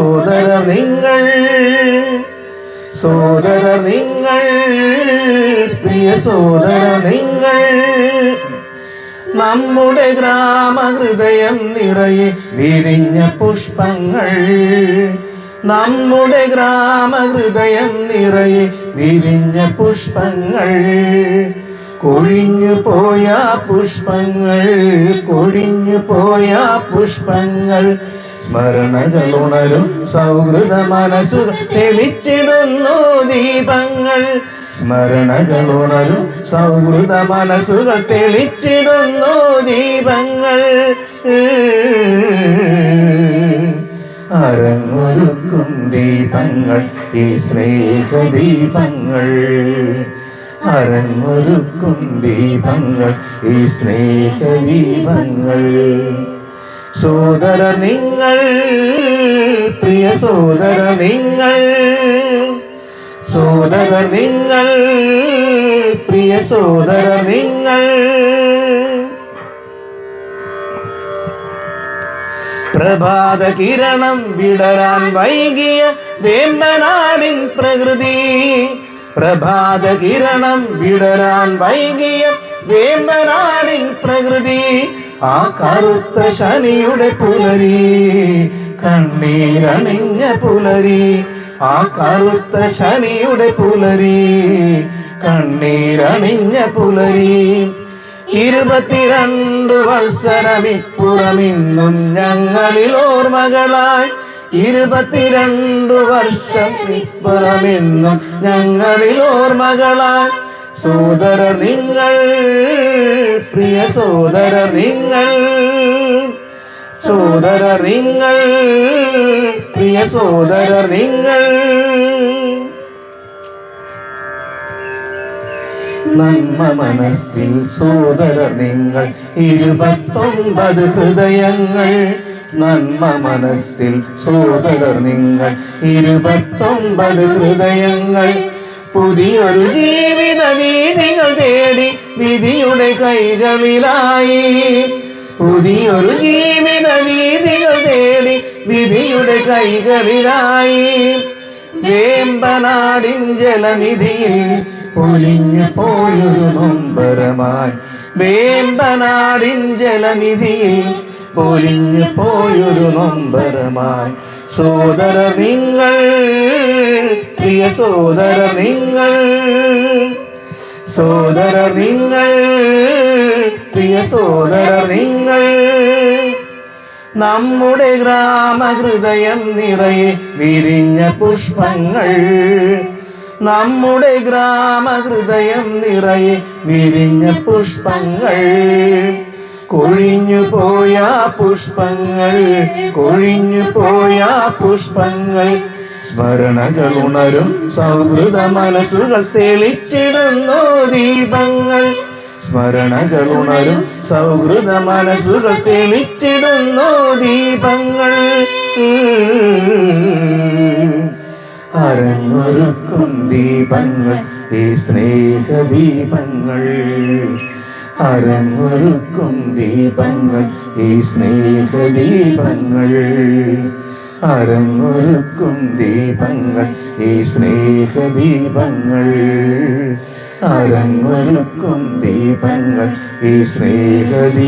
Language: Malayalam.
സോദര നിങ്ങൾ സോദര നിങ്ങൾ പ്രിയ സോദര നിങ്ങൾ നമ്മുടെ ഗ്രാമഹൃദയം നിറയെ വിരിഞ്ഞ പുഷ്പങ്ങൾ നമ്മുടെ ഗ്രാമഹൃദയം നിറയെ വിരിഞ്ഞ പുഷ്പങ്ങൾ കൊഴിഞ്ഞു പോയ പുഷ്പങ്ങൾ കൊഴിഞ്ഞു പോയ പുഷ്പങ്ങൾ സ്മരണകൾ ഉണരും സൗഹൃദ മനസ്സു തെളിച്ചിടുന്നു ദീപങ്ങൾ. സ്മരണകൾ ഉണരും സൗഹൃദ മനസ്സുകൾ തെളിച്ചിടുന്നു ദീപങ്ങൾ. അരങ്ങൊരുക്കും ദീപങ്ങൾ ഈ സ്നേഹ ദീപങ്ങൾ അരങ്ങൊരുക്കും ദീപങ്ങൾ ഈ സ്നേഹദീപങ്ങൾ. സോദര നിങ്ങൾ പ്രിയ സോദര നിങ്ങൾ സോദര നിങ്ങൾ പ്രിയ സോദര നിങ്ങൾ. പ്രഭാത കിരണം വിടരാൻ വൈകിയ വേമ്പനാടിൻ പ്രകൃതി. പ്രഭാത കിരണം വിടരാൻ വൈകിയ വേമ്പനാടിൻ പ്രകൃതി. ആ കറുത്ത ശനിയുടെ പുലരി കണ്ണീരണിഞ്ഞ പുലരി. ആ കറുത്ത ശനിയുടെ പുലരി കണ്ണീരണിഞ്ഞ പുലരി. ഇരുപത്തിരണ്ട് വത്സരമിപ്പുറമിന്നും ഞങ്ങളിൽ ഓർമ്മകളായി. ഇരുപത്തിരണ്ട് വർഷം ഇപ്പുറമെന്നും ഞങ്ങളിൽ ഓർമ്മകളായി. സോദര നിങ്ങൾ പ്രിയ സോദര നിങ്ങൾ സോദര നിങ്ങൾ പ്രിയ സോദര നിങ്ങൾ. നന്മ മനസ്സിൽ സോദര നിങ്ങൾ ഇരുപത്തൊമ്പത് ഹൃദയങ്ങൾ. നന്മ മനസ്സിൽ സോദര നിങ്ങൾ ഇരുപത്തൊമ്പത് ഹൃദയങ്ങൾ. പുതിയൊരു ജീവിത വീതികൾ തേടി വിധിയുടെ കൈകളിലായി. പുതിയൊരു ജീവിത വീതികൾ തേടി വിധിയുടെ കൈകളിലായി. വേമ്പനാടിൻ ജലനിധിയിൽ പൊലിഞ്ഞു പോയൊരു നൊമ്പരമായി. വേമ്പനാടിൻ ജലനിധിയിൽ പൊലിഞ്ഞു പോയൊരു നൊമ്പരമായി. സോദര നിങ്ങൾ പ്രിയ സോദര നിങ്ങൾ സോദര നിങ്ങൾ പ്രിയ സോദര നിങ്ങൾ നമ്മുടെ ഗ്രാമഹൃദയം നിറയെ വിരിഞ്ഞ പുഷ്പങ്ങൾ നമ്മുടെ ഗ്രാമഹൃദയം നിറയെ വിരിഞ്ഞ പുഷ്പങ്ങൾ. കൊഴിഞ്ഞു പോയ പുഷ്പങ്ങൾ കൊഴിഞ്ഞു പോയ പുഷ്പങ്ങൾ. സ്മരണകൾ ഉണരും സൗഹൃദ മനസ്സുകൾ തെളിച്ചിടുന്നു ദീപങ്ങൾ. സ്മരണകൾ ഉണരും സൗഹൃദ മനസ്സുകൾ തെളിച്ചിടുന്നു ദീപങ്ങൾ. അരങ്ങൊരുക്കും ദീപങ്ങൾ ഈ സ്നേഹദീപങ്ങൾ. അരങ്ങൊരുക്കും ദീപങ്ങൾ ഈ സ്നേഹദീപങ്ങൾ. അരങ്ങൊരുക്കും ദീപങ്ങൾ ഈ സ്നേഹദീപങ്ങൾ. അരങ്ങൊരുക്കും ദീപങ്ങൾ ഈ സ്നേഹദീപങ്ങൾ.